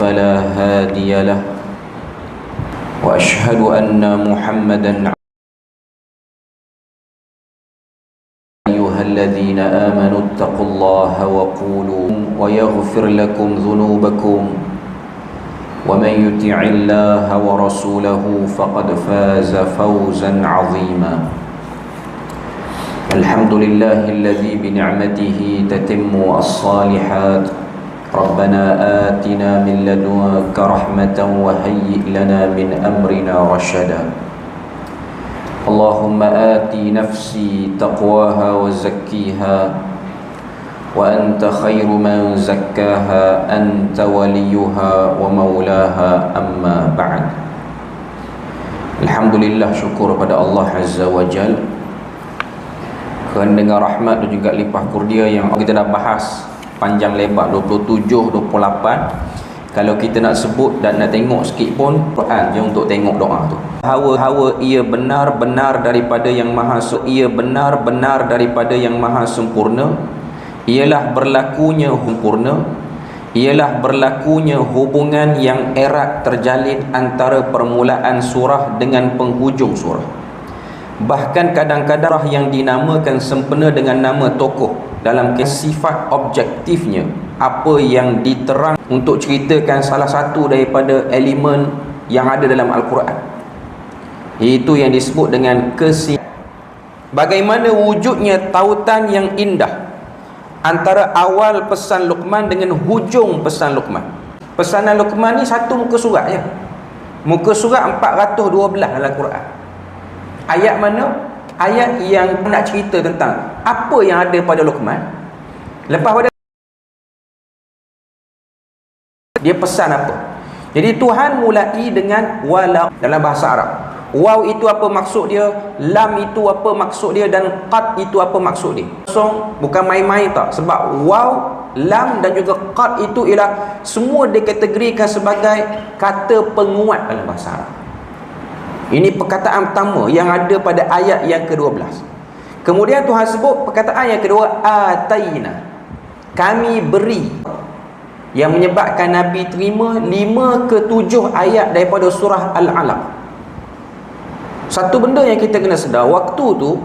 فلا هادي له. وأشهد أن محمدا أيها الذين آمنوا اتقوا الله وقولوا ويغفر لكم ذنوبكم. ومن يطع الله ورسوله فقد فاز فوزا عظيما. الحمد لله الذي بنعمته تتم الصالحات. ربنا آتنا من لدنك رحمة وهيئ لنا من أمرنا رشدا اللهم آت نفسي تقواها وزكيها وأنت خير من زكاها أنت وليها ومولاها أما بعد الحمد لله شكر pada Allah Azza wa Jal kerana dengan rahmat dan juga limpah kurnia yang kita dah bahas panjang lebar 27 28 kalau kita nak sebut dan nak tengok sikit pun Quran je untuk tengok doa tu. Hawa-hawa ia benar-benar daripada yang maha ia benar-benar daripada yang maha sempurna. Ialah berlakunya sempurna ialah berlakunya hubungan yang erat terjalin antara permulaan surah dengan penghujung surah. Bahkan kadang-kadang yang dinamakan sempena dengan nama tokoh dalam sifat objektifnya apa yang diterang untuk ceritakan salah satu daripada elemen yang ada dalam Al-Quran. Itu yang disebut dengan kesi bagaimana wujudnya tautan yang indah antara awal pesan Luqman dengan hujung pesan Luqman. Pesanan Luqman ni satu muka surat je. Muka surat 412 dalam Quran. Ayat mana? Ayat yang nak cerita tentang apa yang ada pada Luqman? Lepas pada dia pesan apa? Jadi Tuhan mulai dengan walau dalam bahasa Arab. Waw itu apa maksud dia? Lam itu apa maksud dia? Dan qad itu apa maksud dia? Kosong bukan main-main tak? Sebab waw lam dan juga qad itu ialah semua dikategorikan sebagai kata penguat dalam bahasa Arab. Ini perkataan pertama yang ada pada ayat yang ke-12. Kemudian Tuhan sebut perkataan yang kedua ataina. Kami beri yang menyebabkan Nabi terima 5 ke 7 ayat daripada surah Al-Alaq. Satu benda yang kita kena sedar waktu tu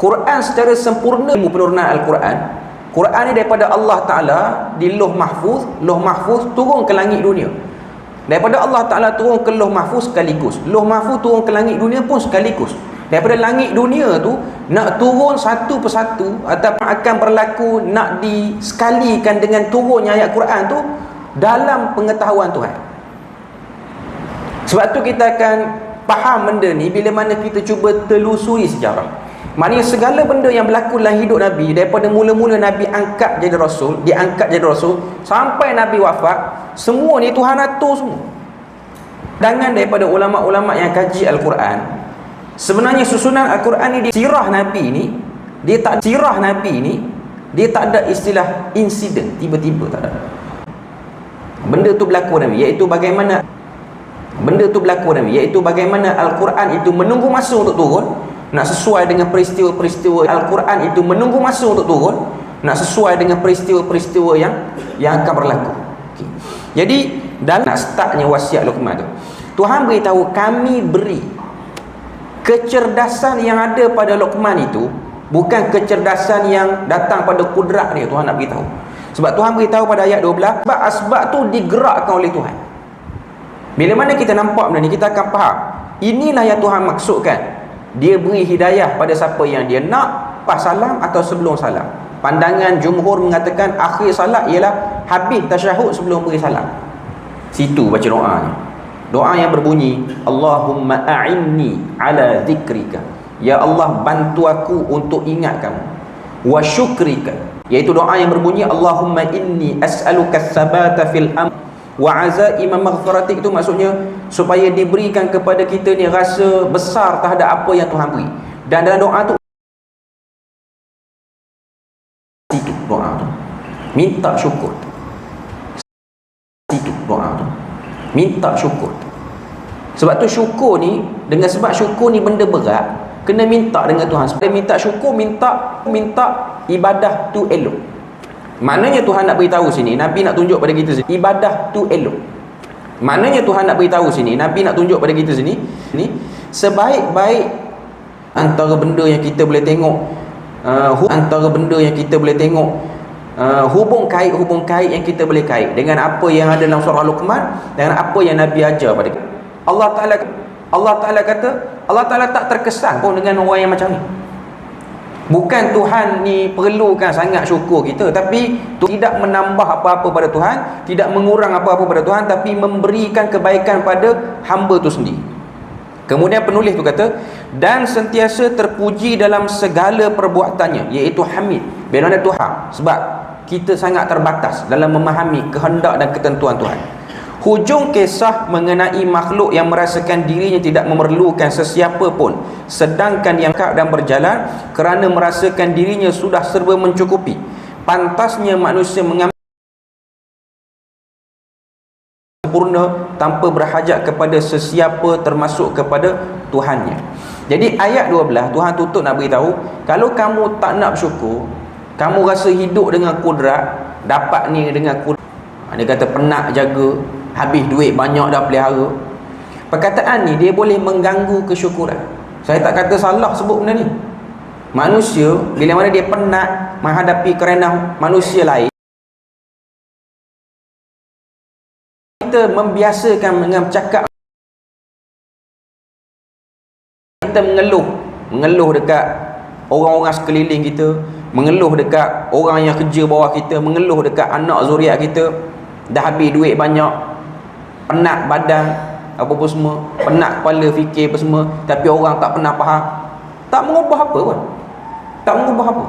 Quran secara sempurna penurunan Al-Quran. Quran ni daripada Allah Taala di Lauh Mahfuz, Lauh Mahfuz turun ke langit dunia. Daripada Allah Ta'ala turun ke loh mahfuz sekaligus Loh mahfuz turun ke langit dunia pun sekaligus Daripada langit dunia tu Nak turun satu persatu Ataupun akan berlaku Nak disekalikan dengan turunnya ayat Quran tu Dalam pengetahuan Tuhan. Sebab tu kita akan Faham benda ni Bila mana kita cuba telusuri sejarah. Maknanya segala benda yang berlaku dalam hidup Nabi Daripada mula-mula Nabi angkat jadi Rasul Diangkat jadi Rasul Sampai Nabi wafat Semua ni Tuhan atur semua. Dengan daripada ulama'-ulama' yang kaji Al-Quran Sebenarnya susunan Al-Quran ni Sirah Nabi ni Dia tak Sirah Nabi ni Dia tak ada istilah insiden Tiba-tiba tak ada Benda tu berlaku Nabi Iaitu bagaimana Benda tu berlaku Nabi Iaitu bagaimana Al-Quran itu menunggu masa untuk turun nak sesuai dengan peristiwa-peristiwa Al-Quran itu menunggu masa untuk turun nak sesuai dengan peristiwa-peristiwa yang yang akan berlaku okay. jadi dalam nak startnya wasiat Luqman tu Tuhan beritahu kami beri kecerdasan yang ada pada Luqman itu bukan kecerdasan yang datang pada kudrat dia Tuhan nak beritahu. Sebab Tuhan beritahu pada ayat 12 sebab asbab tu digerakkan oleh Tuhan. Bila mana kita nampak benda ni kita akan faham. Inilah yang Tuhan maksudkan. Dia beri hidayah pada siapa yang dia nak pas salam atau sebelum salam. Pandangan jumhur mengatakan akhir salat ialah habis tasyahud sebelum beri salam. Situ baca doanya doa yang berbunyi Allahumma a'inni ala zikrika. Ya Allah bantu aku untuk ingat kamu. Wa syukrika. Iaitu doa yang berbunyi Allahumma inni as'aluka sabata fil amr wa azaima maghfiratik. Itu maksudnya supaya diberikan kepada kita ni rasa besar terhadap apa yang Tuhan beri. Dan dalam doa tu itu doa tu. Minta syukur. Itu doa tu. Minta syukur sebab tu syukur ni dengan sebab syukur ni benda berat kena minta dengan Tuhan. Sebab minta syukur minta minta ibadah tu elok. Maknanya Tuhan nak beritahu sini Nabi nak tunjuk pada kita sini ibadah tu elok. Maknanya Tuhan nak beritahu sini Nabi nak tunjuk pada kita sini ni sebaik-baik antara benda yang kita boleh tengok uh, antara benda yang kita boleh tengok uh, hubung kait hubung kait yang kita boleh kait dengan apa yang ada dalam surah Luqman dengan apa yang Nabi ajar pada kita Allah Taala Allah Taala kata Allah Taala tak terkesan pun dengan orang yang macam ni. Bukan Tuhan ni perlukan sangat syukur kita Tapi tidak menambah apa-apa pada Tuhan Tidak mengurang apa-apa pada Tuhan Tapi memberikan kebaikan pada hamba tu sendiri. Kemudian penulis tu kata Dan sentiasa terpuji dalam segala perbuatannya Iaitu Hamid. Bila mana Tuhan Sebab kita sangat terbatas dalam memahami kehendak dan ketentuan Tuhan Hujung kisah mengenai makhluk yang merasakan dirinya tidak memerlukan sesiapa pun sedangkan yang kak dan berjalan kerana merasakan dirinya sudah serba mencukupi. Pantasnya manusia mengambil sempurna tanpa berhajat kepada sesiapa termasuk kepada Tuhannya. Jadi ayat 12 Tuhan tutup nak beritahu kalau kamu tak nak bersyukur, kamu rasa hidup dengan kudrat, dapat ni dengan kudrat. Dia kata penat jaga, habis duit banyak dah pelihara. Perkataan ni dia boleh mengganggu kesyukuran. Saya tak kata salah sebut benda ni. Manusia bila mana dia penat menghadapi kerana manusia lain kita membiasakan dengan cakap. Kita mengeluh. Mengeluh dekat orang-orang sekeliling kita. Mengeluh dekat orang yang kerja bawah kita. Mengeluh dekat anak zuriat kita. Dah habis duit banyak penat badan apa pun semua. Penat kepala fikir apa semua. Tapi orang tak pernah faham. Tak mengubah apa pun. Tak mengubah apa.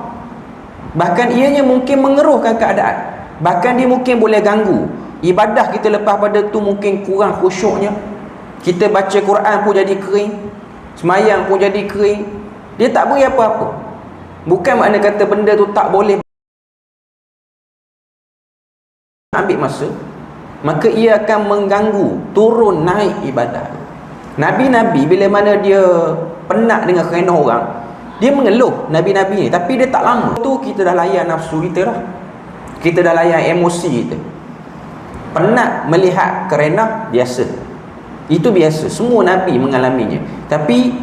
Bahkan ianya mungkin mengeruhkan keadaan. Bahkan dia mungkin boleh ganggu. Ibadah kita lepas pada tu mungkin kurang khusyuknya. Kita baca Quran pun jadi kering. Semayang pun jadi kering. Dia tak beri apa-apa. Bukan makna kata benda tu tak boleh. Ambil masa maka ia akan mengganggu turun naik ibadah Nabi-Nabi bila mana dia penat dengan kerana orang dia mengeluh Nabi-Nabi ni. Tapi dia tak lama tu kita dah layan nafsu kita lah kita dah layan emosi kita. Penat melihat kerana biasa. Itu biasa. Semua Nabi mengalaminya. Tapi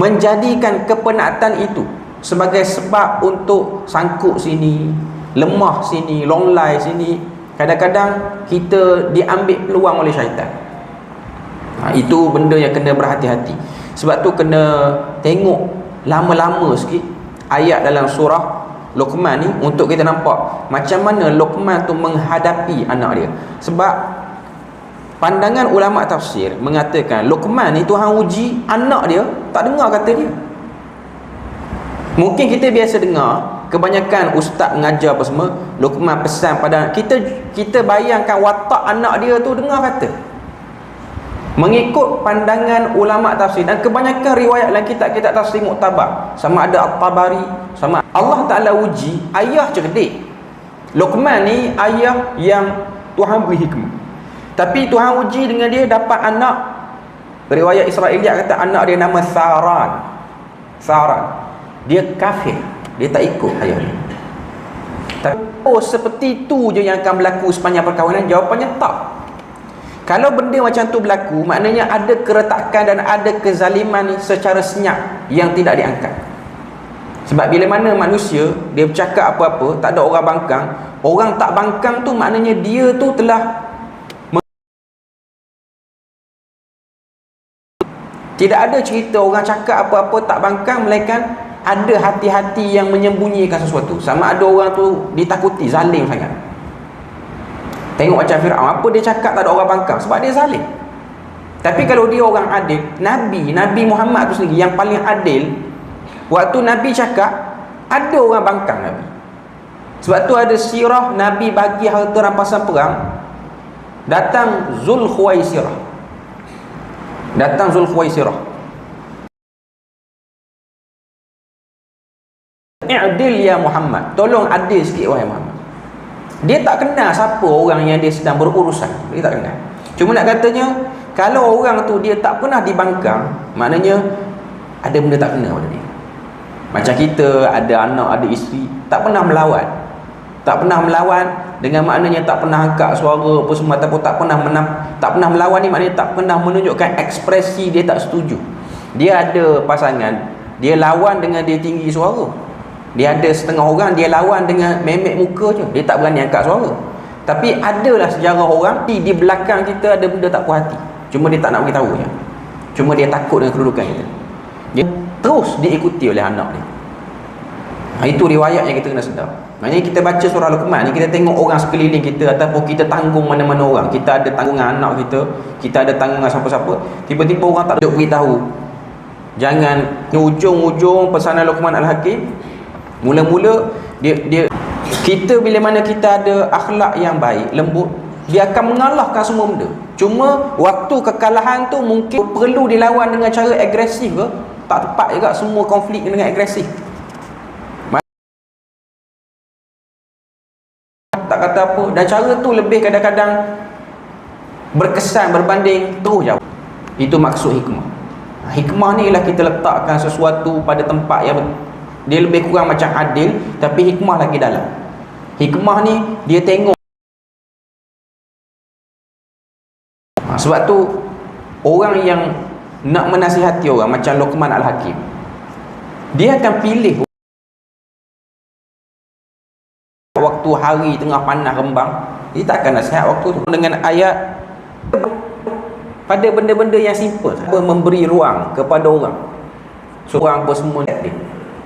menjadikan kepenatan itu sebagai sebab untuk sangkut sini lemah sini longlai sini kadang-kadang kita diambil peluang oleh syaitan. Ha, itu benda yang kena berhati-hati. Sebab tu kena tengok lama-lama sikit ayat dalam surah Luqman ni untuk kita nampak macam mana Luqman tu menghadapi anak dia. Sebab pandangan ulama tafsir mengatakan Luqman ni Tuhan uji anak dia tak dengar kata dia. Mungkin kita biasa dengar kebanyakan ustaz mengajar apa semua Luqman pesan pada kita kita bayangkan watak anak dia tu dengar kata. Mengikut pandangan ulama tafsir. Dan kebanyakan riwayat dalam kitab-kitab tafsir muktabar sama ada At-Tabari sama Allah Taala uji ayah cerdik. Luqman ni ayah yang Tuhan beri hikmah. Tapi Tuhan uji dengan dia dapat anak. Riwayat Israiliyat kata anak dia nama Saran. Saran. Dia kafir dia tak ikut ayah dia. Tapi oh seperti itu je yang akan berlaku sepanjang perkahwinan. Jawapannya tak. Kalau benda macam tu berlaku maknanya ada keretakan dan ada kezaliman secara senyap yang tidak diangkat. Sebab bila mana manusia dia bercakap apa-apa tak ada orang bangkang orang tak bangkang tu maknanya dia tu telah tidak ada cerita orang cakap apa-apa tak bangkang melainkan ada hati-hati yang menyembunyikan sesuatu. Sama ada orang tu ditakuti zalim sangat. Tengok macam Fir'aun apa dia cakap tak ada orang bangkang? Sebab dia zalim. Tapi kalau dia orang adil Nabi, Nabi Muhammad tu sendiri yang paling adil waktu Nabi cakap ada orang bangkang Nabi. Sebab tu ada sirah Nabi bagi harta rampasan perang. Datang Zul Khuwaisirah. Datang Zul i'dil ya Muhammad. Tolong adil sikit wahai Muhammad. Dia tak kenal siapa orang yang dia sedang berurusan. Dia tak kenal. Cuma nak katanya kalau orang tu dia tak pernah dibangkang maknanya ada benda tak kena pada dia. Macam kita ada anak ada isteri tak pernah melawan. Tak pernah melawan dengan maknanya tak pernah angkat suara apa semua ataupun tak pernah menam, tak pernah melawan ni maknanya tak pernah menunjukkan ekspresi dia tak setuju. Dia ada pasangan dia lawan dengan dia tinggi suara dia ada setengah orang dia lawan dengan memek muka je. Dia tak berani angkat suara. Tapi adalah sejarah orang di, di belakang kita ada benda tak puas hati. Cuma dia tak nak beritahu je. Cuma dia takut dengan kedudukan kita. Dia terus diikuti oleh anak dia. Ha, itu riwayat yang kita kena sedar. Maksudnya kita baca surah Luqman ni kita tengok orang sekeliling kita ataupun kita tanggung mana-mana orang. Kita ada tanggungan anak kita, kita ada tanggungan siapa-siapa. Tiba-tiba orang tak beritahu. Jangan ujung-ujung pesanan Luqman Al-Hakim mula-mula dia dia kita bila mana kita ada akhlak yang baik, lembut, dia akan mengalahkan semua benda. Cuma waktu kekalahan tu mungkin perlu dilawan dengan cara agresif ke? Tak tepat juga semua konflik dengan agresif. tak kata apa dan cara tu lebih kadang-kadang berkesan berbanding terus jauh itu maksud hikmah hikmah ni ialah kita letakkan sesuatu pada tempat yang dia lebih kurang macam adil tapi hikmah lagi dalam. Hikmah ni dia tengok. Ha, sebab tu orang yang nak menasihati orang macam Luqman Al-Hakim dia akan pilih waktu hari tengah panas rembang dia takkan nasihat waktu tu. Dengan ayat pada benda-benda yang simple memberi ruang kepada orang. So, orang apa semua dia